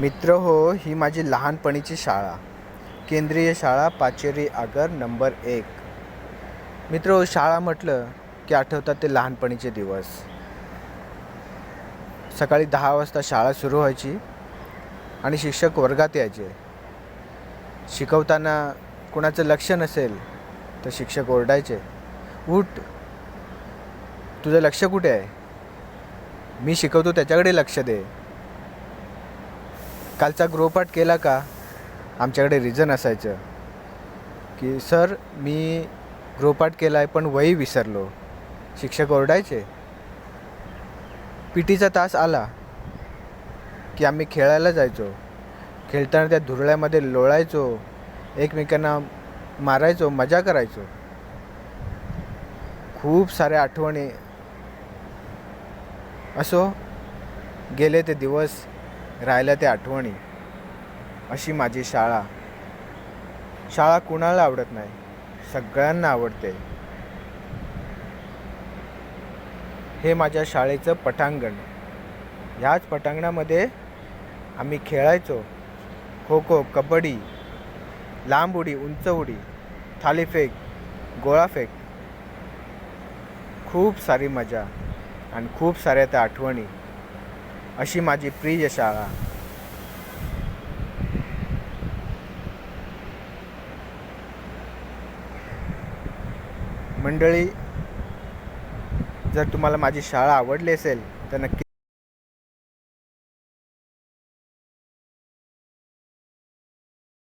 मित्र हो ही माझी लहानपणीची शाळा. केंद्रीय शाळा पाचेरी आगर नंबर एक. मित्र हो शाळा म्हटलं की आठवतात ते लहानपणीचे दिवस. सकाळी दहा वाजता शाळा सुरू व्हायची आणि शिक्षक वर्गात यायचे. शिकवताना कुणाचं लक्ष नसेल तर शिक्षक ओरडायचे उठ तुझं लक्ष कुठे आहे? मी शिकवतो त्याच्याकडे लक्ष दे. कालचा गृहपाठ केला का? आमच्याकडे रिझन असायचं की सर मी गृहपाठ केला आहे पण वही विसरलो. शिक्षक ओरडायचे. पी टीचा तास आला की आम्ही खेळायला जायचो. खेळताना त्या धुरळ्यामध्ये लोळायचो एकमेकांना मारायचो मजा करायचो. खूप साऱ्या आठवणी असो गेले ते दिवस राहिल्या त्या आठवणी. अशी माझी शाळा. शाळा कुणाला आवडत नाही? सगळ्यांना आवडते. हे माझ्या शाळेचं पटांगण. ह्याच पटांगणामध्ये आम्ही खेळायचो. खो खो कबड्डी लांब उडी उंच उडी थालीफेक गोळाफेक खूप सारी मजा आणि खूप साऱ्या त्या आठवणी. अशी माझी प्रिय शाळा. मंडळी जर तुम्हाला माझी शाळा आवडली असेल तर नक्की